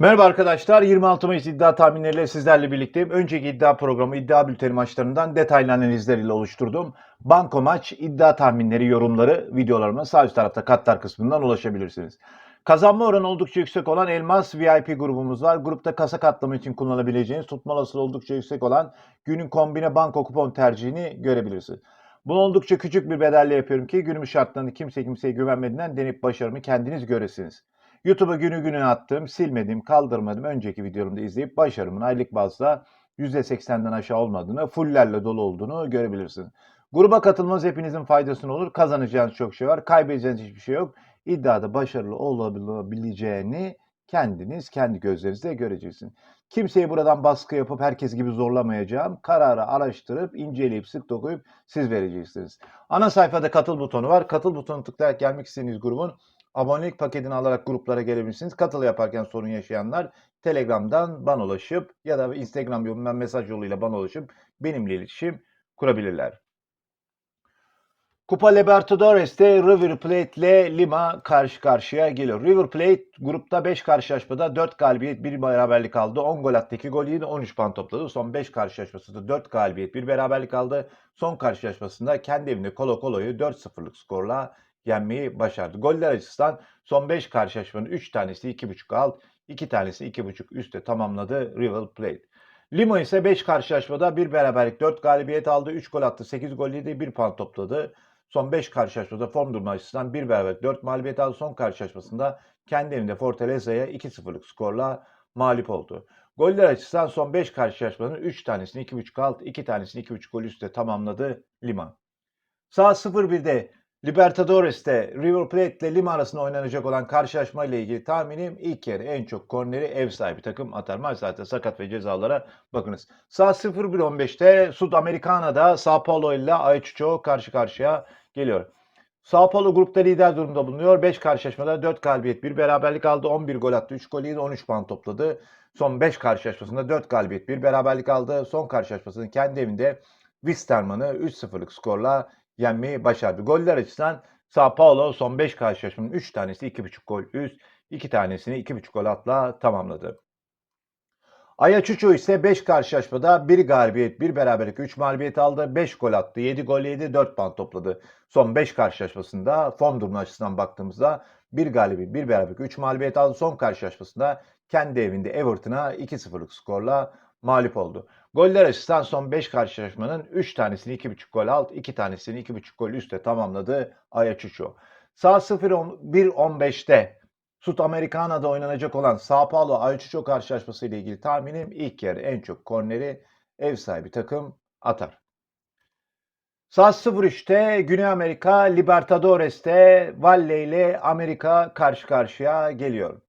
Merhaba arkadaşlar. 26 Mayıs iddia tahminleriyle sizlerle birlikteyim. Önceki iddia programı iddia bülteni maçlarından detaylı analizleriyle oluşturduğum banko maç iddia tahminleri, yorumları videolarıma sağ üst tarafta katlar kısmından ulaşabilirsiniz. Kazanma oranı oldukça yüksek olan Elmas VIP grubumuz var. Grupta kasa katlama için kullanabileceğiniz tutma olasılığı oldukça yüksek olan günün kombine banko kupon tercihini görebilirsiniz. Bunu oldukça küçük bir bedelle yapıyorum ki günümüz şartlarında kimse kimseye güvenmediğinden denip başarımı kendiniz göresiniz. YouTube'a günü gününe attığım, silmedim, kaldırmadım önceki videomda izleyip başarımın aylık bazda %80'den aşağı olmadığını, fullerle dolu olduğunu görebilirsiniz. Gruba katılmanız hepinizin faydasına olur. Kazanacağınız çok şey var. Kaybedeceğiniz hiçbir şey yok. İddiada başarılı olabileceğini kendiniz kendi gözlerinizle göreceksiniz. Kimseyi buradan baskı yapıp herkes gibi zorlamayacağım. Kararı araştırıp, inceleyip, sık dokuyup siz vereceksiniz. Ana sayfada katıl butonu var. Katıl butonu tıklayarak gelmek istediğiniz grubun abonelik paketini alarak gruplara gelebilirsiniz. Katıl yaparken sorun yaşayanlar Telegram'dan bana ulaşıp ya da Instagram yolundan mesaj yoluyla bana ulaşıp benimle iletişim kurabilirler. Kupa Libertadores'te River Plate ile Lima karşı karşıya geliyor. River Plate grupta 5 karşılaşmada 4 galibiyet 1 beraberlik aldı. 10 gol attı 2 gol yedi 13 puan topladı. Son 5 karşılaşmasında 4 galibiyet 1 beraberlik aldı. Son karşılaşmasında kendi evinde Colo Colo'yu 4-0'lık skorla yenmeyi başardı. Goller açısından son 5 karşılaşmanın 3 tanesi 2.5 alt, 2 tanesi 2.5 üstte tamamladı River Plate. Lima ise 5 karşılaşmada 1 beraberlik 4 galibiyet aldı. 3 gol attı 8 gol yedi 1 puan topladı. Son 5 karşılaşmada form durumu açısından 1 beraberlik 4 mağlubiyet aldı. Son karşılaşmasında kendi evinde Fortaleza'ya 2-0'lık skorla mağlup oldu. Goller açısından son 5 karşılaşmanın 3 tanesini 2.5 alt, 2 tanesini 2.5 gol üstte tamamladı Lima. Saat 01'de Libertadores'te River Plate ile Lima arasında oynanacak olan karşılaşma ile ilgili tahminim ilk yarı en çok korneri ev sahibi takım atar. Maç zaten sakat ve cezalara bakınız. Saat 01.15'te Sud Americana'da Sao Paulo ile Ayacucho karşı karşıya geliyor. Sao Paulo grupta lider durumda bulunuyor. 5 karşılaşmada 4 galibiyet, 1 beraberlik aldı. 11 gol attı, 3 gol yedi, 13 puan topladı. Son 5 karşılaşmasında 4 galibiyet, 1 beraberlik aldı. Son karşılaşmasını kendi evinde Wisterman'ı 3-0'lık skorla yenmeyi başardı. Goller açısından Sao Paulo son 5 karşılaşmanın 3 tanesi 2.5 gol üst, 2 tanesini 2.5 gol atla tamamladı. Ayacucho ise 5 karşılaşmada 1 galibiyet, 1 beraberlik, 3 mağlubiyet aldı. 5 gol attı, 7 gol yedi, 4 puan topladı. Son 5 karşılaşmasında form durumu açısından baktığımızda 1 galibiyet, 1 beraberlik, 3 mağlubiyet aldı. Son karşılaşmasında kendi evinde Everton'a 2-0'lık skorla mağlup oldu. Goller açısından son 5 karşılaşmanın 3 tanesini 2.5 gol alt, 2 tanesini 2.5 gol üstte tamamladı Ayacucho. Saat 01.15'te Sud Americana'da oynanacak olan Sao Paulo Ayacucho karşılaşması ile ilgili tahminim ilk yarı en çok korneri ev sahibi takım atar. Saat 03'te Güney Amerika Libertadores'te Valle ile Amerika karşı karşıya geliyor.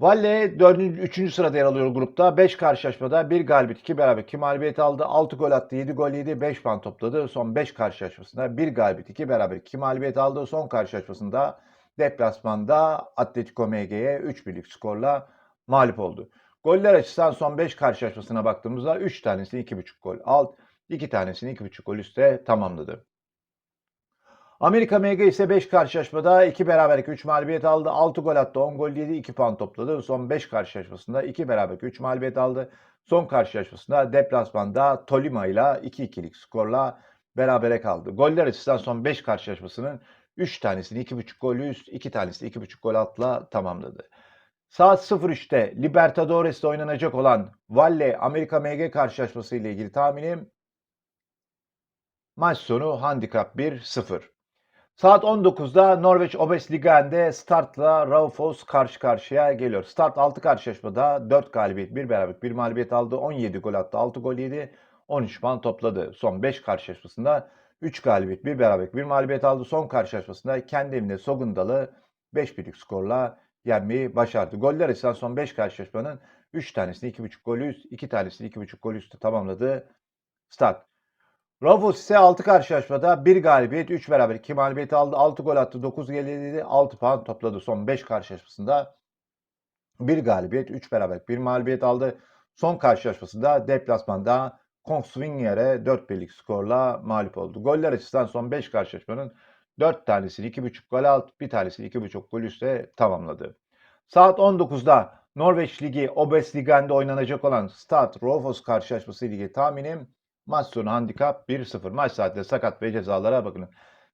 Valle 4. 3. sırada yer alıyor grupta. 5 karşılaşmada 1 galibiyet, 2 beraber 2 mağlubiyet aldı. 6 gol attı, 7 gol yedi, 5 puan topladı. Son 5 karşılaşmasında 1 galibiyet, 2 beraber 2 mağlubiyet aldı. Son karşılaşmasında deplasmanda Atletico MG'ye 3 birlik skorla mağlup oldu. Goller açısından son 5 karşılaşmasına baktığımızda 3 tanesini 2.5 gol alt, 2 tanesini 2.5 gol üstte tamamladı. Amerika MG ise 5 karşılaşmada 2 beraberlik 3 mağlubiyet aldı. 6 gol attı, 10 gol yedi, 2 puan topladı. Son 5 karşılaşmasında 2 beraberlik 3 mağlubiyet aldı. Son karşılaşmasında deplasmanda Tolima ile 2-2'lik skorla berabere kaldı. Goller açısından son 5 karşılaşmasının 3 tanesini 2.5 gol üst, 2 tanesini 2.5 gol altla tamamladı. Saat 03'te Libertadores'te oynanacak olan Valle Amerika MG karşılaşması ile ilgili tahminim maç sonu handikap 1-0. Saat 19'da Norveç Obes Ligaen'de Start'la Raufoss karşı karşıya geliyor. Start 6 karşılaşmada 4 galibiyet, 1 beraberlik, 1 mağlubiyet aldı. 17 gol attı, 6 gol yedi, 13 puan topladı. Son 5 karşılaşmasında 3 galibiyet, 1 beraberlik, 1 mağlubiyet aldı. Son karşılaşmasında kendi evinde Sogundal'ı 5 birlik skorla yenmeyi başardı. Goller açısından son 5 karşılaşmanın 3 tanesini 2.5 gol üst, 2 tanesini 2.5 gol üstü tamamladı. Start. Raufoss ise 6 karşılaşmada 1 galibiyet, 3 beraber 2 mağlubiyet aldı. 6 gol attı, 9 gol yedi, 6 puan topladı. Son 5 karşılaşmasında 1 galibiyet, 3 beraber 1 mağlubiyet aldı. Son karşılaşmasında deplasmanda Kongsvinger'e 4 birlik skorla mağlup oldu. Goller açısından son 5 karşılaşmanın 4 tanesini 2.5 gol alt, bir tanesini 2.5 gol üstte tamamladı. Saat 19'da Norveç Ligi Obes Ligen'de oynanacak olan Stad Rofos karşılaşması ilgili tahminim maç sonu handikap 1-0. Maç saatinde sakat ve cezalara bakın.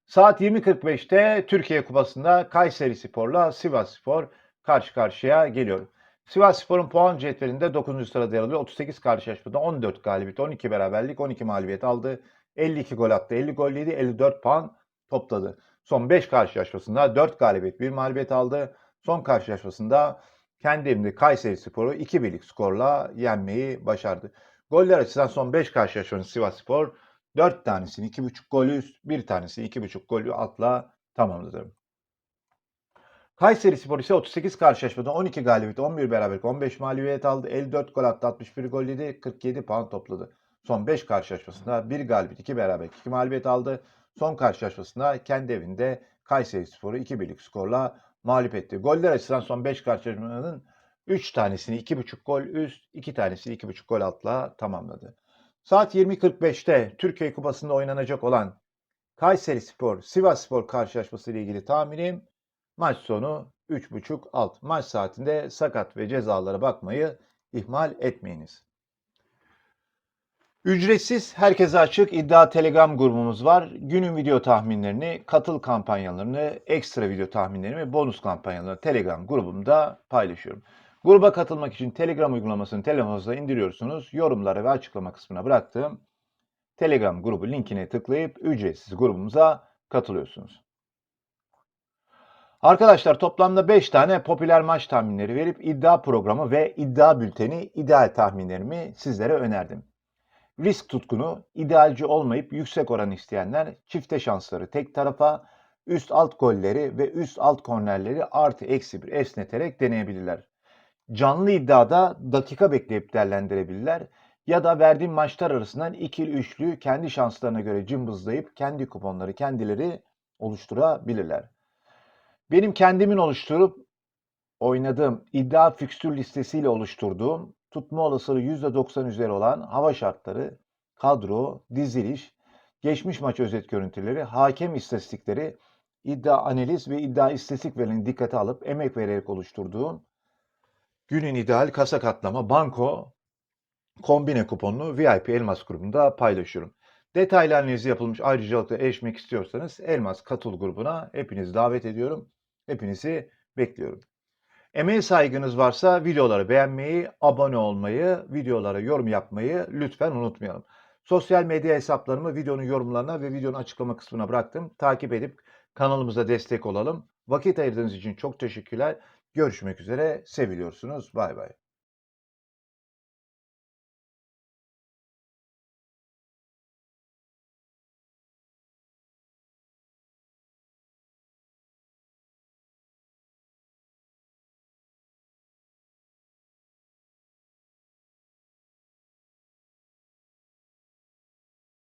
Saat 20.45'te Türkiye Kupası'nda Kayseri Spor'la Sivas Spor karşı karşıya geliyor. Sivas Spor'un puan cetvelinde 9. sırada yer alıyor. 38 karşılaşmada 14 galibiyet, 12 beraberlik, 12 mağlubiyet aldı. 52 gol attı, 50 gol yedi, 54 puan topladı. Son 5 karşılaşmasında 4 galibiyet, 1 mağlubiyet aldı. Son karşılaşmasında kendi evinde Kayseri Spor'u 2 birlik skorla yenmeyi başardı. Goller açısından son 5 karşılaşmanın Sivas Spor 4 tanesini 2.5 golü üst, 1 tanesi 2.5 golü atla tamamladı. Kayseri Spor ise 38 karşılaşmada 12 galibiyet, 11 beraberlik, 15 mağlubiyet aldı. 54 gol attı, 61 gol yedi, 47 puan topladı. Son 5 karşılaşmasında 1 galibiyet, 2 beraberlik, 2 mağlubiyet aldı. Son karşılaşmasında kendi evinde Kayseri Spor'u 2 birlik skorla mağlup etti. Goller açısından son 5 karşılaşmanın 3 tanesini 2.5 gol üst, 2 tanesini 2.5 gol altla tamamladı. Saat 20.45'te Türkiye Kupası'nda oynanacak olan Kayseri Spor, Sivas Spor karşılaşması ile ilgili tahminim maç sonu 3.5 alt. Maç saatinde sakat ve cezalara bakmayı ihmal etmeyiniz. Ücretsiz, herkese açık iddia Telegram grubumuz var. Günün video tahminlerini, katıl kampanyalarını, ekstra video tahminlerimi, bonus kampanyalarını Telegram grubumda paylaşıyorum. Gruba katılmak için Telegram uygulamasını telefonunuza indiriyorsunuz. Yorumlara ve açıklama kısmına bıraktığım Telegram grubu linkine tıklayıp ücretsiz grubumuza katılıyorsunuz. Arkadaşlar toplamda 5 tane popüler maç tahminleri verip iddia programı ve iddia bülteni ideal tahminlerimi sizlere önerdim. Risk tutkunu, idealci olmayıp yüksek oran isteyenler çifte şansları tek tarafa, üst alt golleri ve üst alt kornerleri artı eksi bir esneterek deneyebilirler. Canlı iddiada dakika bekleyip değerlendirebilirler ya da verdiğim maçlar arasından ikili üçlü kendi şanslarına göre cımbızlayıp kendi kuponları kendileri oluşturabilirler. Benim kendimin oluşturup oynadığım iddia fikstür listesiyle oluşturduğum tutma olasılığı %90 üzeri olan hava şartları, kadro, diziliş, geçmiş maç özet görüntüleri, hakem istatistikleri, iddia analiz ve iddia istatistik verilerini dikkate alıp emek vererek oluşturduğum günün ideal kasa katlama banko kombine kuponunu VIP Elmas grubunda paylaşıyorum. Detaylı yapılmış ayrıcalıkla erişmek istiyorsanız Elmas Katıl grubuna hepinizi davet ediyorum. Hepinizi bekliyorum. Emeğe saygınız varsa videoları beğenmeyi, abone olmayı, videolara yorum yapmayı lütfen unutmayalım. Sosyal medya hesaplarımı videonun yorumlarına ve videonun açıklama kısmına bıraktım. Takip edip kanalımıza destek olalım. Vakit ayırdığınız için çok teşekkürler. Görüşmek üzere. Seviliyorsunuz. Bay bay.